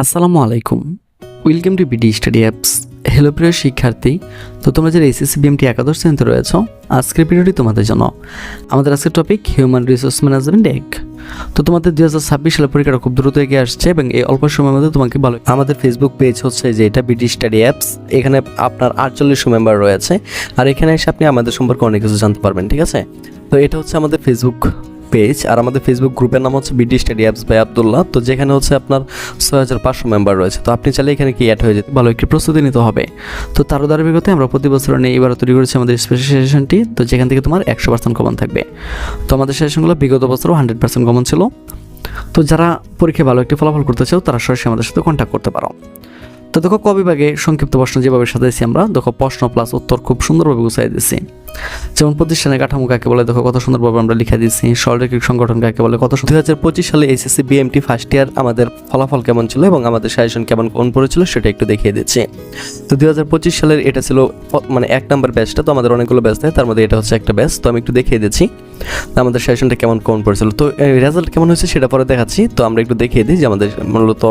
আসসালামু আলাইকুম। Welcome to BD study apps hello প্রিয় শিক্ষার্থী। তো তোমরা যারা এসএসসি বিএমটি একাদশ শ্রেণীতে রয়েছ, আজকের ভিডিওটি তোমাদের জন্য। আমাদের আজকের টপিক হিউম্যান রিসোর্স ম্যানেজমেন্ট এক তো তোমাদের দুই হাজার ছাব্বিশ সালের পরীক্ষাটা খুব দ্রুত এগিয়ে আসছে এবং এই অল্প সময়ের মধ্যে তোমাকে ভালো আমাদের ফেসবুক পেজ হচ্ছে যে এটা বিডি স্টাডি অ্যাপস এখানে আপনার আটচল্লিশশো মেম্বার রয়েছে। আর এখানে এসে আপনি আমাদের সম্পর্কে অনেক কিছু জানতে পারবেন, ঠিক আছে? তো এটা হচ্ছে আমাদের ফেসবুক পেজ আর আমাদের ফেসবুক গ্রুপের নাম হচ্ছে BD study apps by Abdullah তো যেখানে হচ্ছে আপনার ছয় হাজার পাঁচশো মেম্বার রয়েছে। তো আপনি চাইলে এখানে কি অ্যাড হয়ে যেতে ভালো একটি প্রস্তুতি নিতে হবে। তো তার ধারাবাহিকতায় আমরা প্রতি বছর নিয়ে এবার তৈরি করেছি আমাদের স্পেশাল সেশনটি তো যেখান থেকে তোমার একশো পার্সেন্ট কমন থাকবে। তো আমাদের সেশনগুলো বিগত বছরও হান্ড্রেড পার্সেন্ট কমন ছিল। তো যারা পরীক্ষায় ভালো একটি ফলাফল করতে চাও, তারা সরাসরি আমাদের সাথে কন্ট্যাক্ট করতে পারো। তো দেখো কবিভাগে সংক্ষিপ্ত প্রশ্ন যেভাবে সাজাইছি আমরা, দেখো প্রশ্ন প্লাস উত্তর খুব সুন্দরভাবে গুছাই দিচ্ছি যেমন প্রতিষ্ঠানের কাঠামো কাকে বলে? দেখো কত সুন্দরভাবে আমরা লিখে দিচ্ছি সরকারি সংগঠন কাকে বলে? কত দুই হাজার পঁচিশ সালে এসএসসি বিএমটি ফার্স্ট ইয়ার আমাদের ফলাফল কেমন ছিল এবং আমাদের সাজেশন কেমন কোন পড়েছিল সেটা একটু দেখিয়ে দিচ্ছি। তো দুই হাজার পঁচিশ সালের এটা ছিল মানে এক নাম্বার ব্যাচটা তো আমাদের অনেকগুলো ব্যাচ থাকে তার মধ্যে এটা হচ্ছে একটা ব্যাচ তো আমি একটু দেখিয়ে দিচ্ছি। আমাদের সেশনটা কেমন কোন পড়েছিল? তো রেজাল্ট কেমন হয়েছে সেটা পরে দেখাচ্ছি, তো আমরা একটু দেখিয়ে দিই যে আমাদের মূলত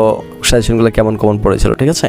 সাজেশনগুলো কেমন কেমন পড়েছিল, ঠিক আছে?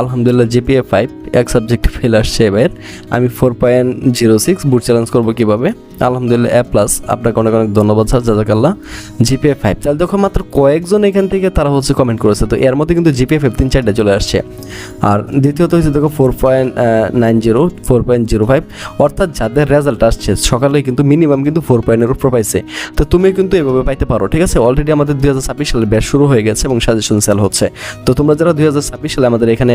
আলহামদুলিল্লাহ জিপিএ ফাইভ এক সাবজেক্ট ফেল আসছে এবার। আমি ফোর পয়েন্ট জিরো সিক্স বুট চ্যালেঞ্জ করব কীভাবে? আলহামদুলিল্লাহ এ প্লাস আপনাকে অনেক অনেক ধন্যবাদ, স্যার। জাজাকাল্লাহ। জিপিএ ফাইভ তাহলে দেখো, মাত্র কয়েকজন এখান থেকে তারা হচ্ছে কমেন্ট করেছে। তো এর মধ্যে কিন্তু জিপিএ ফাইভ তিন চারটা চলে আসছে। আর দ্বিতীয়ত হচ্ছে দেখো four point nine zero four point zero five অর্থাৎ যাদের রেজাল্ট আসছে, সকালে কিন্তু মিনিমাম কিন্তু ফোর পয়েন্টের উপর পাইছে। তো তুমি কিন্তু এভাবে পাইতে পারো, ঠিক আছে? অলরেডি আমাদের দুই হাজার ছাব্বিশ সালে ব্যাচ শুরু হয়ে গেছে এবং সাজেশন সেল হচ্ছে। তো তোমরা যারা দুই হাজার ছাব্বিশ সালে আমাদের এখানে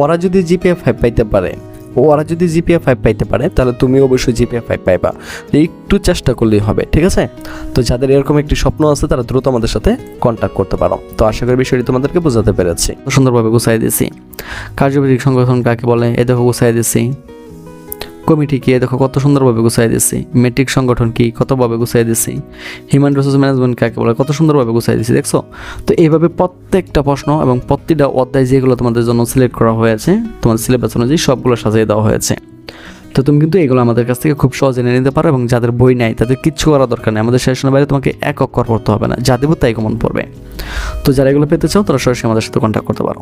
ওরা যদি জিপিএ ফাইভ পাইতে পারে, ওরা যদি জিপিএ ফাইভ পাইতে পারে, তাহলে তুমি অবশ্যই জিপিএ ফাইভ পাইবা। একটু চেষ্টা করলেই হবে, ঠিক আছে? তো যাদের এরকম একটি স্বপ্ন আছে, তারা দ্রুত আমাদের সাথে কন্ট্যাক্ট করতে পারো। তো আশা করি বিষয়টি তোমাদেরকে বোঝাতে পেরেছি। সুন্দরভাবে গুছাই দিয়েছি কার্যবাহী সংগঠন কাকে বলে, এ দেখো গুছাই দিয়েছি কমিটি কি দেখো কত সুন্দরভাবে গুছাই দিয়েছি মেট্রিক সংগঠন কি কতভাবে গুছাই দিয়েছি হিউম্যান রিসোর্স ম্যানেজমেন্ট কাকে বলে, কত সুন্দরভাবে গুছাই দিয়েছি দেখছ? তো এইভাবে প্রত্যেকটা প্রশ্ন এবং প্রতিটা অধ্যায় যেগুলো তোমাদের জন্য সিলেক্ট করা হয়েছে, তোমাদের সিলেবাস অনুযায়ী সবগুলো সাজিয়ে দেওয়া হয়েছে। তো তুমি কিন্তু এগুলো আমাদের কাছ থেকে খুব সহজে নিয়ে নিতে পারো এবং যাদের বই নাই তাদের কিচ্ছু করার দরকার নেই। আমাদের সেশনের বাইরে তোমাকে এক অক্ষর পড়তে হবে না, যা দেবো তাই কমন পড়বে। তো যারা এগুলো পেতে চাও তারা সরাসরি আমাদের সাথে কন্ট্যাক্ট করতে পারো।